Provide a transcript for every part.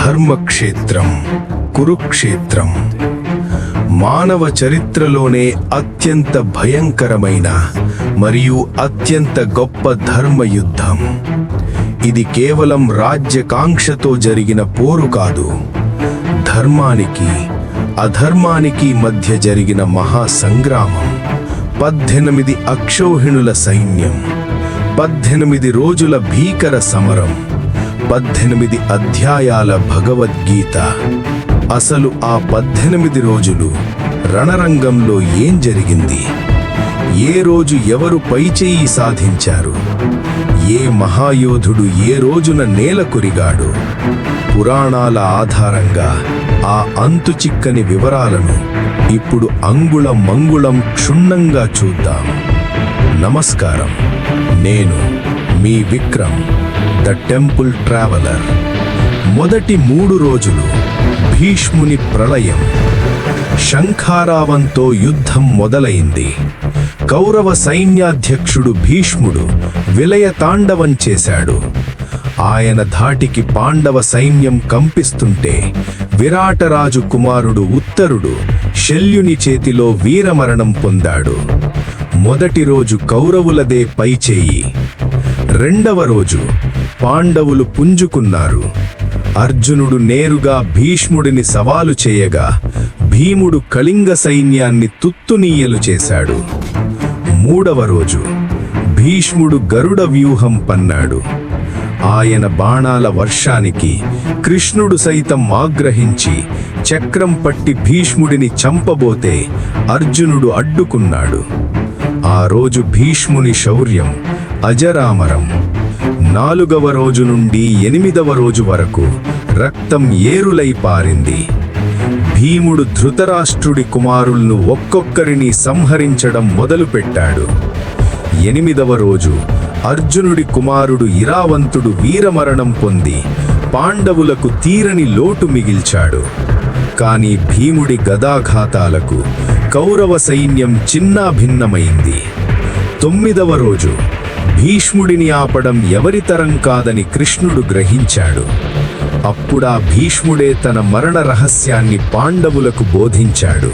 ధర్మక్షేత్రం కురుక్షేత్రం. మానవ చరిత్రలోనే అత్యంత భయంకరమైన మరియు అత్యంత గొప్ప ధర్మ యుద్ధం ఇది కేవలం రాజ్యకాంక్షతో జరిగిన పోరు కాదు. ధర్మానికి అధర్మానికి మధ్య జరిగిన మహాసంగ్రామం పద్దెనిమిది అక్షౌహిణుల సైన్యం పద్దెనిమిది రోజుల భీకర సమరం పద్దెనిమిది అధ్యాయాల భగవద్గీత. అసలు ఆ పద్దెనిమిది రోజులు రణరంగంలో ఏం జరిగింది? ఏ రోజు ఎవరు పైచేయి సాధించారు? ఏ మహాయోధుడు ఏ రోజున నేల కొరిగాడు? పురాణాల ఆధారంగా ఆ అంతుచిక్కని వివరాలను ఇప్పుడు అంగుళం మంగుళం క్షుణ్ణంగా చూద్దాం. నమస్కారం. నేను మీ విక్రమ్ ద టెంపుల్ ట్రావెలర్. మొదటి మూడు రోజులు భీష్ముని ప్రళయం. శంఖారావంతో యుద్ధం మొదలైంది. కౌరవ సైన్యాధ్యక్షుడు భీష్ముడు విలయ తాండవం చేశాడు. ఆయన ధాటికి పాండవ సైన్యం కంపిస్తుంటే విరాటరాజు కుమారుడు ఉత్తరుడు శల్యుని చేతిలో వీరమరణం పొందాడు. మొదటి రోజు కౌరవులదే పైచేయి. రెండవ రోజు పాండవులు పుంజుకున్నారు. అర్జునుడు నేరుగా భీష్ముడిని సవాలు చేయగా భీముడు కళింగ సైన్యాన్ని తుత్తునీయలు చేశాడు. మూడవ రోజు భీష్ముడు గరుడ వ్యూహం పన్నాడు. ఆయన బాణాల వర్షానికి కృష్ణుడు సైతం ఆగ్రహించి చక్రం పట్టి భీష్ముడిని చంపబోతే అర్జునుడు అడ్డుకున్నాడు. ఆ రోజు భీష్ముని శౌర్యం అజరామరం. నాలుగవ రోజు నుండి ఎనిమిదవ రోజు వరకు రక్తం ఏరులై పారింది. భీముడు ధృతరాష్ట్రుడి కుమారులను ఒక్కొక్కరిని సంహరించడం మొదలుపెట్టాడు. ఎనిమిదవ రోజు అర్జునుడి కుమారుడు ఇరావంతుడు వీరమరణం పొంది పాండవులకు తీరని లోటు మిగిల్చాడు. కానీ భీముడి గదాఘాతాలకు కౌరవ సైన్యం చిన్నాభిన్నమైంది. తొమ్మిదవ రోజు భీష్ముడిని ఆపడం ఎవరితరం కాదని కృష్ణుడు గ్రహించాడు. అప్పుడా భీష్ముడే తన మరణ రహస్యాన్ని పాండవులకు బోధించాడు.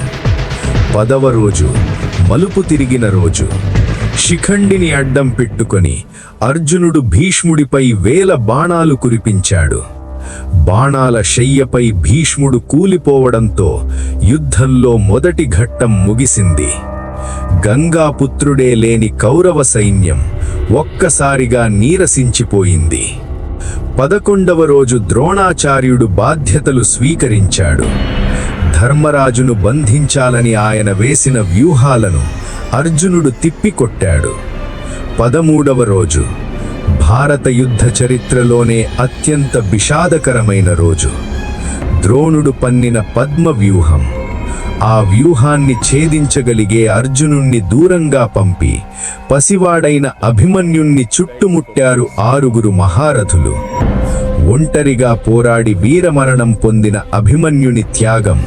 పదవ రోజు మలుపు తిరిగిన రోజు శిఖండిని అడ్డం పెట్టుకొని అర్జునుడు భీష్ముడిపై వేల బాణాలు కురిపించాడు. బాణాల శయ్యపై భీష్ముడు కూలిపోవడంతో యుద్ధంలో మొదటి ఘట్టం ముగిసింది. గంగాపుత్రుడే లేని కౌరవ సైన్యం ఒక్కసారిగా నీరసించిపోయింది. పదకొండవ రోజు ద్రోణాచార్యుడు బాధ్యతలు స్వీకరించాడు. ధర్మరాజును బంధించాలని ఆయన వేసిన వ్యూహాలను అర్జునుడు తిప్పికొట్టాడు. పదమూడవ రోజు భారత యుద్ధ చరిత్రలోనే అత్యంత విషాదకరమైన రోజు. ద్రోణుడు పన్నిన పద్మ వ్యూహం ఆ వ్యూహాన్ని ఛేదించగలిగే అర్జునుణ్ణి దూరంగా పంపి పసివాడైన అభిమన్యుణ్ణి చుట్టుముట్టారు ఆరుగురు మహారథులు. ఒంటరిగా పోరాడి వీరమరణం పొందిన అభిమన్యుని త్యాగం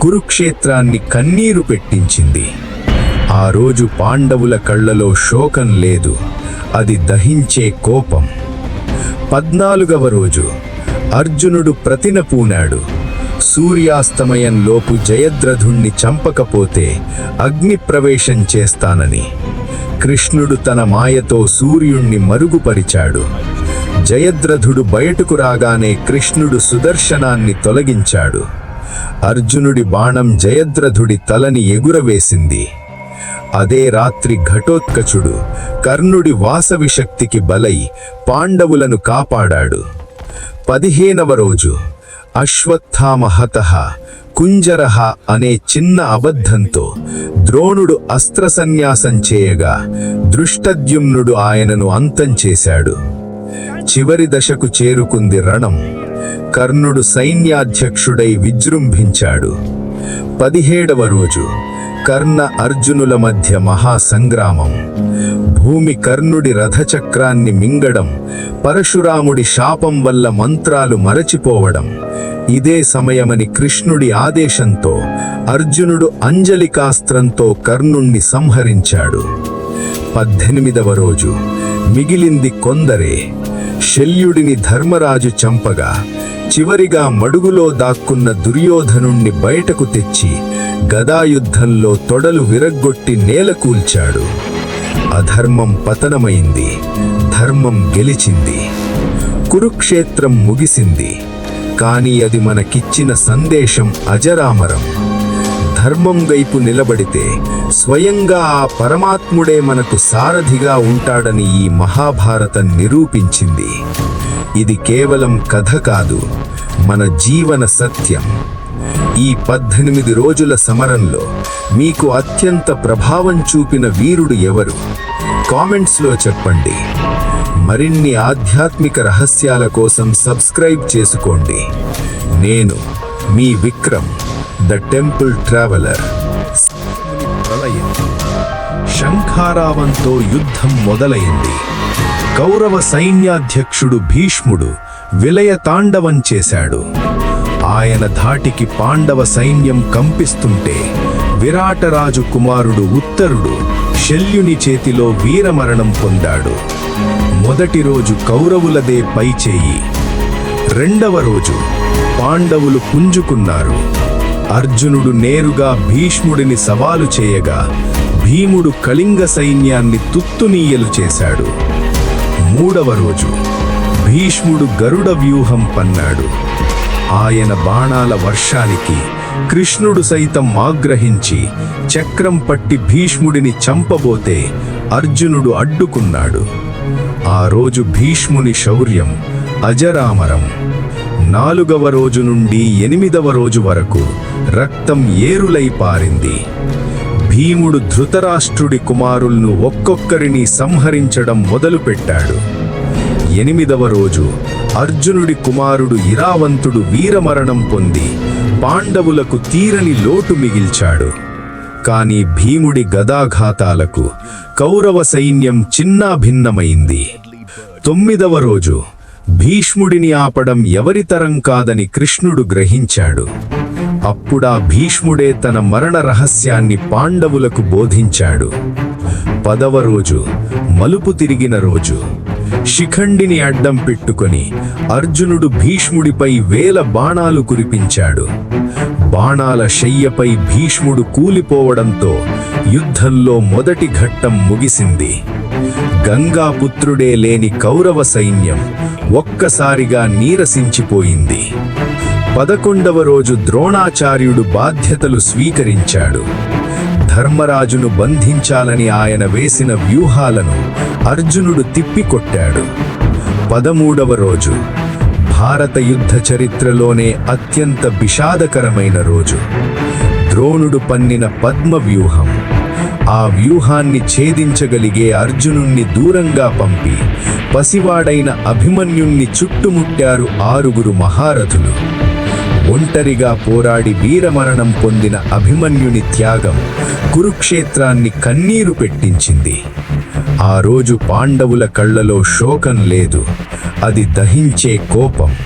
కురుక్షేత్రాన్ని కన్నీరు పెట్టించింది. ఆ రోజు పాండవుల కళ్ళలో శోకం లేదు అది దహించే కోపం. పద్నాలుగవ రోజు అర్జునుడు ప్రతిన పూనాడు. సూర్యాస్తమయంలోపు జయద్రథుణ్ణి చంపకపోతే అగ్ని ప్రవేశం చేస్తానని. కృష్ణుడు తన మాయతో సూర్యుణ్ణి మరుగుపరిచాడు. జయద్రథుడు బయటకు రాగానే కృష్ణుడు సుదర్శనాన్ని తొలగించాడు. అర్జునుడి బాణం జయద్రథుడి తలని ఎగురవేసింది. అదే రాత్రి ఘటోత్కచుడు కర్ణుడి వాసవి శక్తికి బలై పాండవులను కాపాడాడు. పదిహేనవ రోజు అశ్వత్థామహత కుంజరహ అనే చిన్న అబద్ధంతో ద్రోణుడు అస్త్ర సన్యాసం చేయగా దృష్టద్యుమ్నుడు ఆయనను అంతం చేశాడు. చివరి దశకు చేరుకుంది రణం. కర్ణుడు సైన్యాధ్యక్షుడై విజృంభించాడు. పదిహేడవ రోజు కర్ణ అర్జునుల మధ్య మహాసంగ్రామం. భూమి కర్ణుడి రథచక్రాన్ని మింగడం పరశురాముడి శాపం వల్ల మంత్రాలు మరచిపోవడం. ఇదే సమయమని కృష్ణుడి ఆదేశంతో అర్జునుడు అంజలికాస్త్రంతో కర్ణుణ్ణి సంహరించాడు. పద్దెనిమిదవ రోజు మిగిలింది కొందరే. శల్యుడిని ధర్మరాజు చంపగా చివరిగా మడుగులో దాక్కున్న దుర్యోధనుణ్ణి బయటకు తెచ్చి గదాయుద్ధంలో తొడలు విరగ్గొట్టి నేలకూల్చాడు అధర్మం పతనమైంది. ధర్మం గెలిచింది. కురుక్షేత్రం ముగిసింది. కానీ అది మనకిచ్చిన సందేశం అజరామరం. ధర్మం వైపు నిలబడితే స్వయంగా ఆ పరమాత్ముడే మనకు సారథిగా ఉంటాడని ఈ మహాభారతం నిరూపించింది. ఇది కేవలం కథ కాదు మన జీవన సత్యం. ఈ పద్దెనిమిది రోజుల సమరంలో మీకు అత్యంత ప్రభావం చూపిన వీరుడు ఎవరు? కామెంట్స్లో చెప్పండి. మరిన్ని ఆధ్యాత్మిక రహస్యాల కోసం సబ్స్క్రైబ్ చేసుకోండి. నేను మీ విక్రమ్ ద టెంపుల్ ట్రావెలర్. ప్రళయం శంఖారావంతో యుద్ధం మొదలైంది. కౌరవ సైన్యాధ్యక్షుడు భీష్ముడు విలయ తాండవం చేశాడు. ఆయన ధాటికి పాండవ సైన్యం కంపిస్తుంటే విరాటరాజు కుమారుడు ఉత్తరుడు శల్యుని చేతిలో వీరమరణం పొందాడు. మొదటి రోజు కౌరవులదే పైచేయి రెండవ రోజు పాండవులు పుంజుకున్నారు. అర్జునుడు నేరుగా భీష్ముడిని సవాలు చేయగా భీముడు కళింగ సైన్యాన్ని తుత్తునీయలు చేశాడు. మూడవ రోజు భీష్ముడు గరుడ వ్యూహం పన్నాడు. ఆయన బాణాల వర్షానికి కృష్ణుడు సైతం ఆగ్రహించి చక్రం పట్టి భీష్ముడిని చంపబోతే అర్జునుడు అడ్డుకున్నాడు. ఆ రోజు భీష్ముని శౌర్యం అజరామరం. నాలుగవ రోజు నుండి ఎనిమిదవ రోజు వరకు రక్తం ఏరులై పారింది. భీముడు ధృతరాష్ట్రుడి కుమారులను ఒక్కొక్కరిని సంహరించడం మొదలుపెట్టాడు. ఎనిమిదవ రోజు అర్జునుడి కుమారుడు ఇరావంతుడు వీరమరణం పొంది పాండవులకు తీరని లోటు మిగిల్చాడు. కాని భీముడి గదాఘాతాలకు కౌరవ సైన్యం చిన్నాభిన్నమైంది. తొమ్మిదవ రోజు భీష్ముడిని ఆపడం ఎవరితరం కాదని కృష్ణుడు గ్రహించాడు. అప్పుడా భీష్ముడే తన మరణ రహస్యాన్ని పాండవులకు బోధించాడు. పదవ రోజు మలుపు తిరిగిన రోజు శిఖండిని అడ్డం పెట్టుకొని అర్జునుడు భీష్ముడిపై వేల బాణాలు కురిపించాడు. బాణాల శయ్యపై భీష్ముడు కూలిపోవడంతో యుద్ధంలో మొదటి ఘట్టం ముగిసింది. గంగాపుత్రుడే లేని కౌరవ సైన్యం ఒక్కసారిగా నీరసించిపోయింది. పదకొండవ రోజు ద్రోణాచార్యుడు బాధ్యతలు స్వీకరించాడు. ధర్మరాజును బంధించాలని ఆయన వేసిన వ్యూహాలను అర్జునుడు తిప్పికొట్టాడు. పదమూడవ రోజు భారత యుద్ధ చరిత్రలోనే అత్యంత విషాదకరమైన రోజు. ద్రోణుడు పన్నిన పద్మ వ్యూహం. ఆ వ్యూహాన్ని ఛేదించగలిగే అర్జునుణ్ణి దూరంగా పంపి పసివాడైన అభిమన్యుణ్ణి చుట్టుముట్టారు ఆరుగురు మహారథులు. ఒంటరిగా పోరాడి వీరమరణం పొందిన అభిమన్యుని త్యాగం కురుక్షేత్రాన్ని కన్నీరు పెట్టించింది. ఆ రోజు పాండవుల కళ్ళలో శోకం లేదు. అది దహించే కోపం.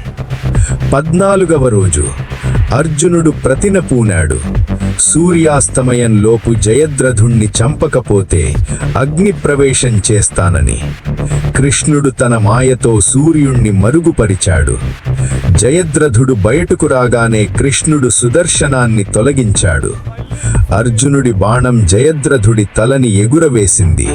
పద్నాలుగవ రోజు అర్జునుడు ప్రతిన పూనాడు. సూర్యాస్తమయంలోపు జయద్రథుణ్ణి చంపకపోతే అగ్నిప్రవేశం చేస్తానని. కృష్ణుడు తన మాయతో సూర్యుణ్ణి మరుగుపరిచాడు. జయద్రథుడు బయటకు రాగానే కృష్ణుడు సుదర్శనాన్ని తొలగించాడు. అర్జునుడి బాణం జయద్రథుడి తలని ఎగురవేసింది.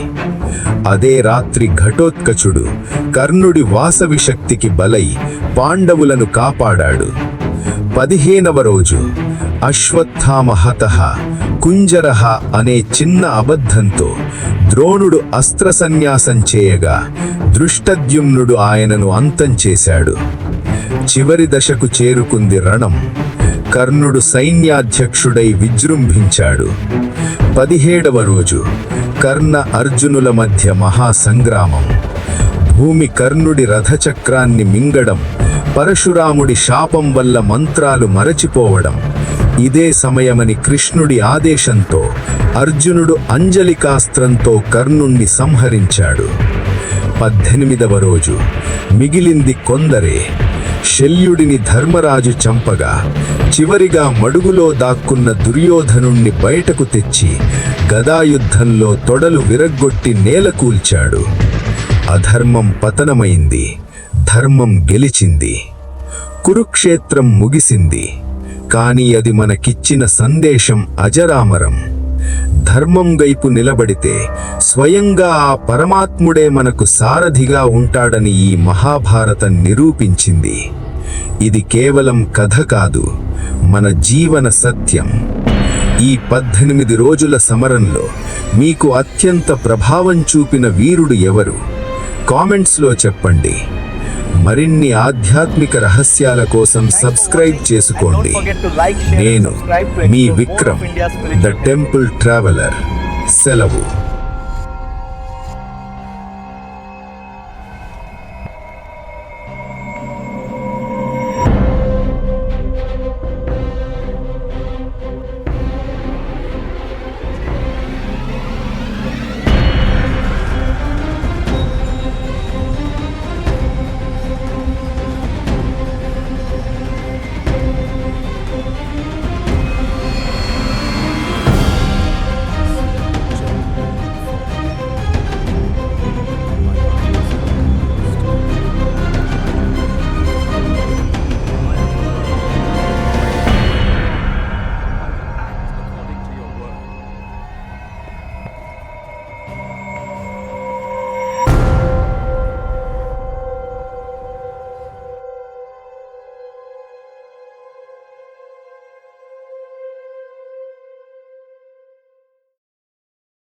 అదే రాత్రి ఘటోత్కచుడు కర్ణుడి వాసవి శక్తికి బలై పాండవులను కాపాడాడు. పదిహేనవ రోజు అశ్వత్థామహత కుంజరహ అనే చిన్న అబద్ధంతో ద్రోణుడు అస్త్ర సన్యాసం చేయగా దృష్టద్యుమ్నుడు ఆయనను అంతం చేశాడు. చివరి దశకు చేరుకుంది రణం. కర్ణుడు సైన్యాధ్యక్షుడై విజృంభించాడు. పదిహేడవ రోజు కర్ణ అర్జునుల మధ్య మహాసంగ్రామం. భూమి కర్ణుడి రథచక్రాన్ని మింగడం పరశురాముడి శాపం వల్ల మంత్రాలు మరచిపోవడం ఇదే సమయమని కృష్ణుడి ఆదేశంతో అర్జునుడు అంజలికాస్త్రంతో కర్ణుణ్ణి సంహరించాడు. పద్దెనిమిదవ రోజు మిగిలింది కొందరే. శల్యుడిని ధర్మరాజు చంపగా చివరిగా మడుగులో దాక్కున్న దుర్యోధనుణ్ణి బయటకు తెచ్చి గదాయుద్ధంలో తొడలు విరగ్గొట్టి నేలకూల్చాడు అధర్మం పతనమైంది. ధర్మం గెలిచింది. కురుక్షేత్రం ముగిసింది. కాని అది మనకిచ్చిన సందేశం అజరామరం. ధర్మం వైపు నిలబడితే స్వయంగా ఆ పరమాత్ముడే మనకు సారథిగా ఉంటాడని ఈ మహాభారతం నిరూపించింది. ఇది కేవలం కథ కాదు మన జీవన సత్యం. ఈ పద్దెనిమిది రోజుల సమరంలో మీకు అత్యంత ప్రభావం చూపిన వీరుడు ఎవరు? కామెంట్స్లో చెప్పండి. మరిన్ని ఆధ్యాత్మిక రహస్యాల కోసం సబ్స్క్రైబ్ చేసుకోండి. నేను మీ విక్రమ్ ద టెంపుల్ ట్రావెలర్. సెలవు.